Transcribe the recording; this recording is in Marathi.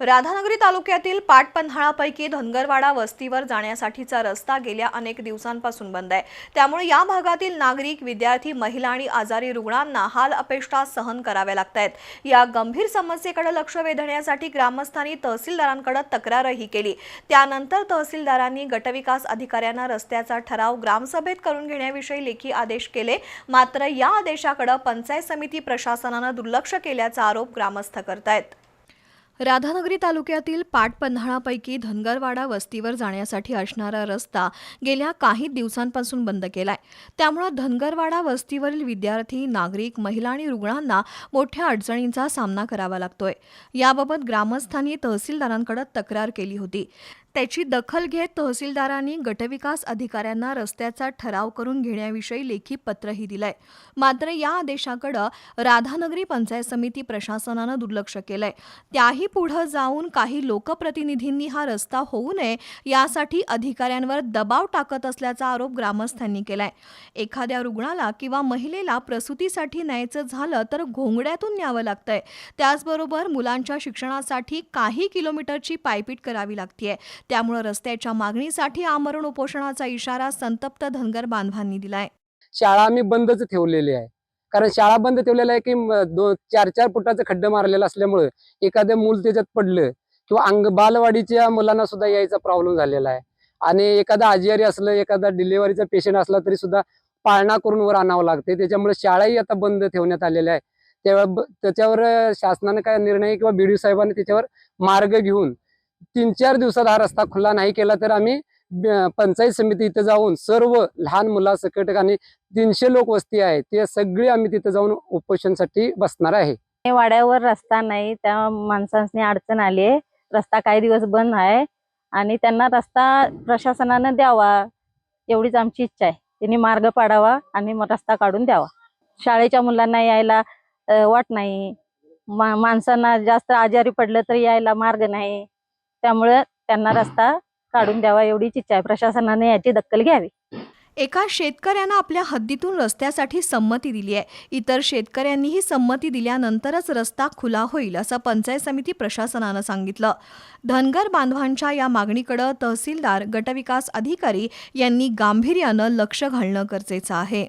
राधानगरी तालुक्यातील पाटपन्हाळापैकी धनगरवाडा वस्तीवर जाण्यासाठीचा रस्ता गेल्या अनेक दिवसांपासून बंद आहे. त्यामुळे या भागातील नागरिक विद्यार्थी महिला आणि आजारी रुग्णांना हाल अपेष्टा सहन कराव्या लागत आहेत या गंभीर समस्येकडे लक्ष वेधण्यासाठी ग्रामस्थांनी तहसीलदारांकडे तक्रारही केली. त्यानंतर तहसीलदारांनी गटविकास अधिकाऱ्यांना रस्त्याचा ठराव ग्रामसभेत करून घेण्याविषयी लेखी आदेश केले. मात्र या आदेशाकडे पंचायत समिती प्रशासनानं दुर्लक्ष केल्याचा आरोप ग्रामस्थ करतायत. राधानगरी तालुक्यातील पाटपन्हाळापैकी धनगरवाडा वस्तीवर जाण्यासाठी असणारा रस्ता गेल्या काही दिवसांपासून बंद केलाय. त्यामुळे धनगरवाडा वस्तीवरील विद्यार्थी नागरिक महिला आणि रुग्णांना मोठ्या अडचणींचा सामना करावा लागतोय. याबाबत ग्रामस्थांनी तहसीलदारांकडे तक्रार केली होती. त्याची दखल घेत तहसीलदारांनी गटविकास अधिकाऱ्यांना रस्त्याचा ठराव करून घेण्याविषयी लेखी पत्रही दिलंय. मात्र या आदेशाकडे राधानगरी पंचायत समिती प्रशासनानं दुर्लक्ष केलंय. त्याही पुढे जाऊन काही लोकप्रतिनिधींनी हा रस्ता होऊ नये यासाठी अधिकाऱ्यांवर दबाव टाकत असल्याचा आरोप ग्रामस्थांनी केलाय. एखाद्या रुग्णाला किंवा महिलेला प्रसूतीसाठी न्यायचं झालं तर घोंगड्यातून न्यावं लागतंय. त्याचबरोबर मुलांच्या शिक्षणासाठी काही किलोमीटरची पायपीट करावी लागतीये. त्यामुळे रस्त्याच्या मागणीसाठी आमरण उपोषणाचा इशारा संतप्त धनगर बांधवांनी दिलाय. शाळा आम्ही बंदच ठेवलेली आहे. कारण शाळा बंद ठेवलेल्या आहे की दोन चार चार फुटाचं खड्डे मारलेलं असल्यामुळे एखादं मूल त्याच्यात पडलं किंवा अंग बालवाडीच्या मुलांना सुद्धा यायचा प्रॉब्लेम झालेला आहे. आणि एखादा आजारी असलं एखादा डिलिव्हरीचा पेशंट असला तरी सुद्धा पाळणा करून वर आणावं लागते त्याच्यामुळे शाळाही आता बंद ठेवण्यात आलेल्या आहे त्यावेळेस त्याच्यावर शासनानं शासनाने काय निर्णय किंवा बी डी साहेबांनी त्याच्यावर मार्ग घेऊन तीन चार दिवसात हा रस्ता खुला नाही केला तर आम्ही पंचायत समिती इथं जाऊन सर्व लहान मुलासकट आणि तीनशे लोक वस्ती आहे ते सगळे आम्ही तिथे जाऊन उपोषणसाठी बसणार आहे. हे वाड्यावर रस्ता नाही त्या माणसांनी अडचण आली आहे. रस्ता काही दिवस बंद आहे आणि त्यांना रस्ता प्रशासनानं द्यावा एवढीच आमची इच्छा आहे. त्यांनी मार्ग पाडावा आणि रस्ता काढून द्यावा. शाळेच्या मुलांना यायला वाट नाही. माणसांना जास्त आजारी पडलं तर यायला मार्ग नाही. त्यामुळे त्यांना रस्ता काढून द्यावा एवढीच इच्छा आहे. प्रशासनाने याची दखल घ्यावी. एका शेतकऱ्यानं आपल्या हद्दीतून रस्त्यासाठी संमती दिली आहे. इतर शेतकऱ्यांनीही संमती दिल्यानंतरच रस्ता खुला होईल असं पंचायत समिती प्रशासनानं सांगितलं. धनगर बांधवांच्या या मागणीकडं तहसीलदार गटविकास अधिकारी यांनी गांभीर्यानं लक्ष घालणं गरजेचं आहे.